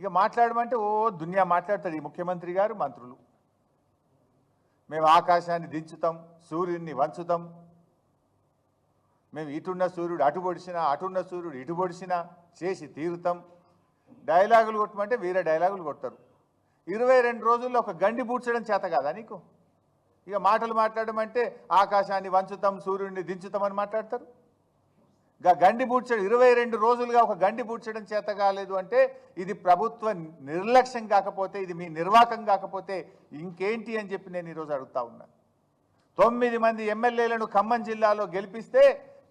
ఇక మాట్లాడమంటే ఓ దునియా మాట్లాడతాడు ఈ ముఖ్యమంత్రి గారు మంత్రులు. మేము ఆకాశాన్ని దించుతాం సూర్యుడిని వంచుతాం. మేము ఇటున్న సూర్యుడు అటు పొడిచినా అటున్న సూర్యుడు ఇటు పొడిచినా చేసి తీరుతాం. డైలాగులు కొట్టమంటే వీరే డైలాగులు కొట్టరు ఇరవై రెండు రోజుల్లో ఒక గండి పూడ్చడం చేత కాదా నీకు? ఇక మాటలు మాట్లాడమంటే ఆకాశాన్ని వంచుతాం సూర్యుడిని దించుతామని మాట్లాడతారు. గండి పూడ్చడం ఇరవై రెండు రోజులుగా ఒక గండి పూడ్చడం చేత కాలేదు అంటే ఇది ప్రభుత్వ నిర్లక్ష్యం కాకపోతే ఇది మీ నిర్వాకం కాకపోతే ఇంకేంటి అని చెప్పి నేను ఈరోజు అడుగుతా ఉన్నా. తొమ్మిది మంది ఎమ్మెల్యేలను ఖమ్మం జిల్లాలో గెలిపిస్తే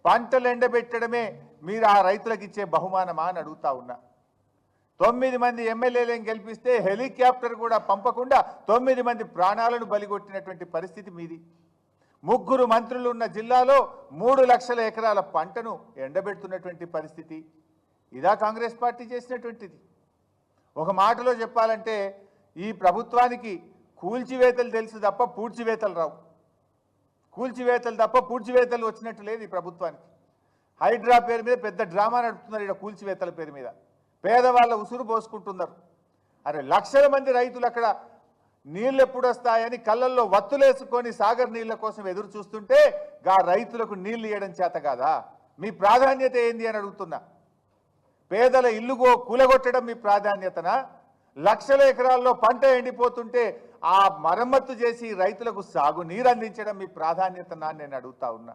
పంటలు ఎండబెట్టడమే మీరు ఆ రైతులకు ఇచ్చే బహుమానమా అని అడుగుతా ఉన్నా. తొమ్మిది మంది ఎమ్మెల్యేలను గెలిపిస్తే హెలికాప్టర్ కూడా పంపకుండా తొమ్మిది మంది ప్రాణాలను బలిగొట్టినటువంటి పరిస్థితి మీది. ముగ్గురు మంత్రులు ఉన్న జిల్లాలో మూడు లక్షల ఎకరాల పంటను ఎండబెడుతున్నటువంటి పరిస్థితి. ఇదా కాంగ్రెస్ పార్టీ చేసినటువంటిది. ఒక మాటలో చెప్పాలంటే ఈ ప్రభుత్వానికి కూల్చివేతలు తెలుసు తప్ప పూడ్చివేతలు రావు. కూల్చివేతలు తప్ప పూడ్చివేతలు వచ్చినట్టు లేదు ఈ ప్రభుత్వానికి. హైడ్రా పేరు మీద పెద్ద డ్రామా నడుపుతున్నారు ఇక్కడ కూల్చివేతల పేరు మీద. పేదవాళ్ళ ఉసురు పోసుకుంటున్నారు. అరే లక్షల మంది రైతులు అక్కడ నీళ్ళు ఎప్పుడు వస్తాయని కళ్ళల్లో వత్తులేసుకొని సాగర్ నీళ్ళ కోసం ఎదురు చూస్తుంటే గా రైతులకు నీళ్ళు ఇవ్వడం చేత కాదా? మీ ప్రాధాన్యత ఏంది అని అడుగుతున్నా. పేదల ఇల్లుగో కూలగొట్టడం మీ ప్రాధాన్యతనా? లక్షల ఎకరాల్లో పంట ఎండిపోతుంటే ఆ మరమ్మత్తు చేసి రైతులకు సాగు నీరు అందించడం మీ ప్రాధాన్యతనా నేను అడుగుతా ఉన్నా.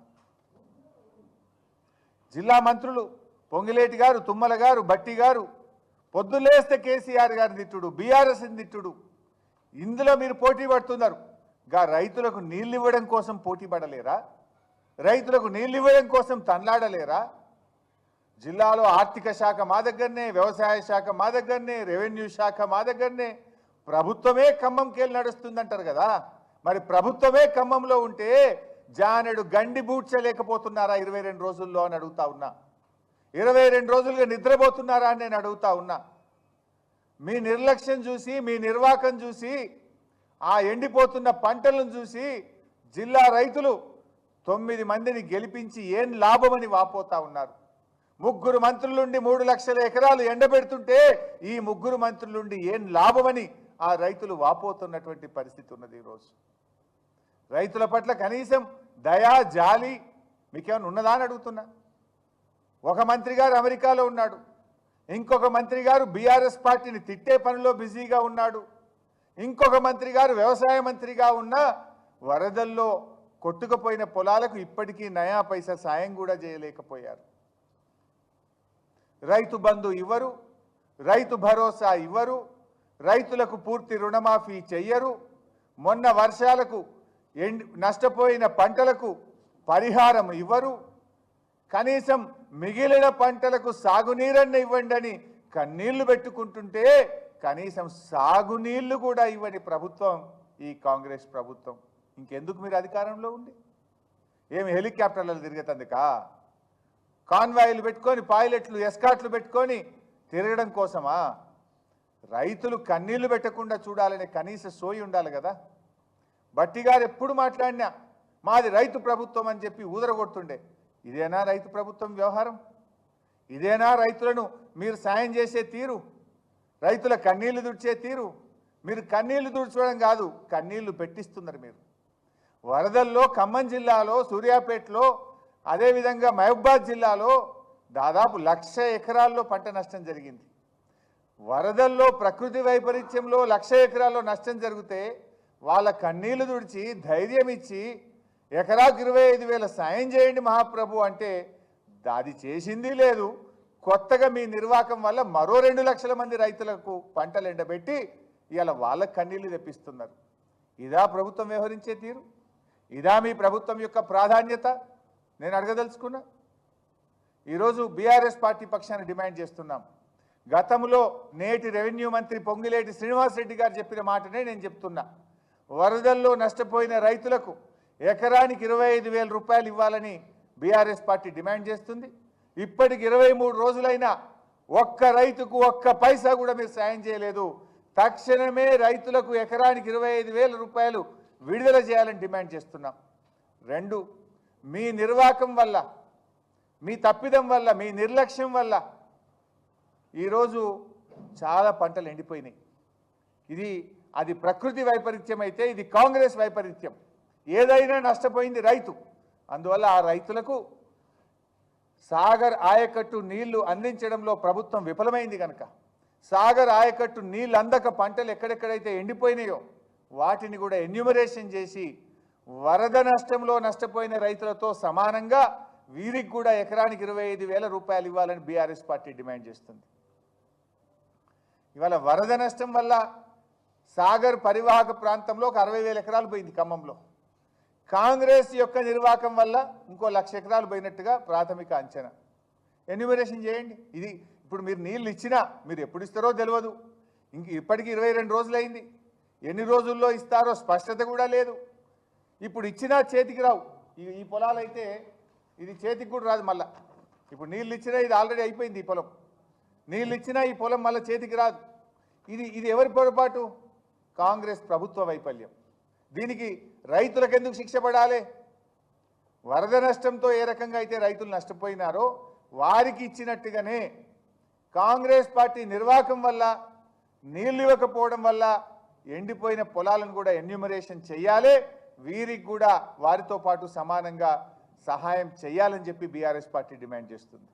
జిల్లా మంత్రులు పొంగిలేటి గారు తుమ్మల గారు బట్టి గారు పొద్దులేస్తే కేసీఆర్ గారి తిట్టుడు బీఆర్ఎస్ని తిట్టుడు. ఇందులో మీరు పోటీ పడుతున్నారు. గా రైతులకు నీళ్ళు ఇవ్వడం కోసం పోటీ పడలేరా? రైతులకు నీళ్ళు ఇవ్వడం కోసం తన్లాడలేరా? జిల్లాలో ఆర్థిక శాఖ మా దగ్గరనే వ్యవసాయ శాఖ మా దగ్గరనే రెవెన్యూ శాఖ మా దగ్గరనే. ప్రభుత్వమే ఖమ్మంకెళ్ళి నడుస్తుందంటారు కదా? మరి ప్రభుత్వమే ఖమ్మంలో ఉంటే జానెడు గండి బూడ్చలేకపోతున్నారా ఇరవై రెండు రోజుల్లో అని అడుగుతా ఉన్నా? ఇరవై రెండు రోజులుగా నిద్రపోతున్నారా అని నేను అడుగుతా ఉన్నా? మీ నిర్లక్ష్యం చూసి మీ నిర్వాకం చూసి ఆ ఎండిపోతున్న పంటలను చూసి జిల్లా రైతులు తొమ్మిది మందిని గెలిపించి ఏం లాభమని వాపోతా ఉన్నారు. ముగ్గురు మంత్రులుండి మూడు లక్షల ఎకరాలు ఎండబెడుతుంటే ఈ ముగ్గురు మంత్రులుండి ఏం లాభమని ఆ రైతులు వాపోతున్నటువంటి పరిస్థితి ఉన్నది ఈరోజు రైతుల పట్ల కనీసం దయా జాలి మీకేమైనా ఉన్నదా అని అడుగుతున్నా. ఒక మంత్రి గారు అమెరికాలో ఉన్నాడు. ఇంకొక మంత్రి గారు బీఆర్ఎస్ పార్టీని తిట్టే పనిలో బిజీగా ఉన్నాడు. ఇంకొక మంత్రి గారు వ్యవసాయ మంత్రిగా ఉన్న వరదల్లో కొట్టుకుపోయిన పొలాలకు ఇప్పటికీ నయా పైసా సాయం కూడా చేయలేకపోయారు. రైతు బంధు ఇవ్వరు రైతు భరోసా ఇవ్వరు రైతులకు పూర్తి రుణమాఫీ చెయ్యరు. మొన్న వర్షాలకు నష్టపోయిన పంటలకు పరిహారం ఇవ్వరు. కనీసం మిగిలిన పంటలకు సాగునీరన్న ఇవ్వండి అని కన్నీళ్ళు పెట్టుకుంటుంటే కనీసం సాగునీళ్ళు కూడా ఇవ్వని ప్రభుత్వం ఈ కాంగ్రెస్ ప్రభుత్వం. ఇంకెందుకు మీరు అధికారంలో ఉండి? ఏమి హెలికాప్టర్లలో తిరిగేతందుకా కాన్వాయిలు పెట్టుకొని పైలట్లు ఎస్కాట్లు పెట్టుకొని తిరగడం కోసమా? రైతులు కన్నీళ్ళు పెట్టకుండా చూడాలనే కనీస సోయి ఉండాలి కదా. బట్టి గారు ఎప్పుడు మాట్లాడినా మాది రైతు ప్రభుత్వం అని చెప్పి ఊదరగొడుతుండే. ఇదేనా రైతు ప్రభుత్వం వ్యవహారం? ఇదేనా రైతులను మీరు సాయం చేసే తీరు? రైతుల కన్నీళ్ళు దుడిచే తీరు? మీరు కన్నీళ్ళు దుడ్చడం కాదు కన్నీళ్ళు పెట్టిస్తున్నారు మీరు. వరదల్లో ఖమ్మం జిల్లాలో సూర్యాపేటలో అదేవిధంగా మహబూబాద్ జిల్లాలో దాదాపు లక్ష ఎకరాల్లో పంట నష్టం జరిగింది. వరదల్లో ప్రకృతి వైపరీత్యంలో లక్ష ఎకరాల్లో నష్టం జరిగితే వాళ్ళ కన్నీళ్ళు దుడిచి ధైర్యం ఇచ్చి ఎకరాకు ఇరవై ఐదు వేల సాయం చేయండి మహాప్రభు అంటే అది చేసింది లేదు. కొత్తగా మీ నిర్వాకం వల్ల మరో రెండు లక్షల మంది రైతులకు పంటలు ఎండబెట్టి ఇవాళ వాళ్ళ కన్నీళ్ళు తెప్పిస్తున్నారు. ఇదా ప్రభుత్వం వ్యవహరించే తీరు? ఇదా మీ ప్రభుత్వం యొక్క ప్రాధాన్యత? నేను అడగదలుచుకున్నా. ఈరోజు బీఆర్ఎస్ పార్టీ పక్షాన్ని డిమాండ్ చేస్తున్నాం. గతంలో నేటి రెవెన్యూ మంత్రి పొంగిలేటి శ్రీనివాసరెడ్డి గారు చెప్పిన మాటనే నేను చెప్తున్నా. వరదల్లో నష్టపోయిన రైతులకు ఎకరానికి ఇరవై ఐదు వేల రూపాయలు ఇవ్వాలని బీఆర్ఎస్ పార్టీ డిమాండ్ చేస్తుంది. ఇప్పటికి ఇరవై మూడు రోజులైనా ఒక్క రైతుకు ఒక్క పైసా కూడా మీరు సాయం చేయలేదు. తక్షణమే రైతులకు ఎకరానికి ఇరవై ఐదు వేల రూపాయలు విడుదల చేయాలని డిమాండ్ చేస్తున్నాం. రెండు మీ నిర్వాకం వల్ల మీ తప్పిదం వల్ల మీ నిర్లక్ష్యం వల్ల ఈరోజు చాలా పంటలు ఎండిపోయినాయి. ఇది అది ప్రకృతి వైపరీత్యం అయితే ఇది కాంగ్రెస్ వైపరీత్యం. ఏదైనా నష్టపోయింది రైతు. అందువల్ల ఆ రైతులకు సాగర్ ఆయకట్టు నీళ్ళు అందించడంలో ప్రభుత్వం విఫలమైంది కనుక సాగర్ ఆయకట్టు నీళ్ళు అందక పంటలు ఎక్కడెక్కడైతే ఎండిపోయినాయో వాటిని కూడా ఎన్యూమరేషన్ చేసి వరద నష్టంలో నష్టపోయిన రైతులతో సమానంగా వీరికి కూడా ఎకరానికి ఇరవై ఐదు వేల రూపాయలు ఇవ్వాలని బీఆర్ఎస్ పార్టీ డిమాండ్ చేస్తుంది. ఇవాళ వరద నష్టం వల్ల సాగర్ పరివాహక ప్రాంతంలో ఒక అరవై వేల ఎకరాలు పోయింది ఖమ్మంలో. కాంగ్రెస్ యొక్క నిర్వాహకం వల్ల ఇంకో లక్ష ఎకరాలు పోయినట్టుగా ప్రాథమిక అంచనా. ఎన్యూమరేషన్ చేయండి. ఇది ఇప్పుడు మీరు నీళ్ళు ఇచ్చినా మీరు ఎప్పుడు ఇస్తారో తెలియదు ఇంక ఇప్పటికి ఇరవై రెండు రోజులైంది. ఎన్ని రోజుల్లో ఇస్తారో స్పష్టత కూడా లేదు. ఇప్పుడు ఇచ్చినా చేతికి రావు. ఈ ఈ పొలాలు అయితే ఇది చేతికి కూడా రాదు మళ్ళా. ఇప్పుడు నీళ్ళు ఇచ్చినా ఇది ఆల్రెడీ అయిపోయింది ఈ పొలం. నీళ్ళు ఇచ్చినా ఈ పొలం మళ్ళీ చేతికి రాదు. ఇది ఇది ఎవరి పొరపాటు? కాంగ్రెస్ ప్రభుత్వ వైఫల్యం. దీనికి రైతులకు ఎందుకు శిక్ష పడాలి? వరద నష్టంతో ఏ రకంగా అయితే రైతులు నష్టపోయినారో వారికి ఇచ్చినట్టుగానే కాంగ్రెస్ పార్టీ నిర్వాహకం వల్ల నీళ్ళు ఇవ్వకపోవడం వల్ల ఎండిపోయిన పొలాలను కూడా ఎన్యూమరేషన్ చేయాలి. వీరికి కూడా వారితో పాటు సమానంగా సహాయం చేయాలని చెప్పి బీఆర్ఎస్ పార్టీ డిమాండ్ చేస్తుంది.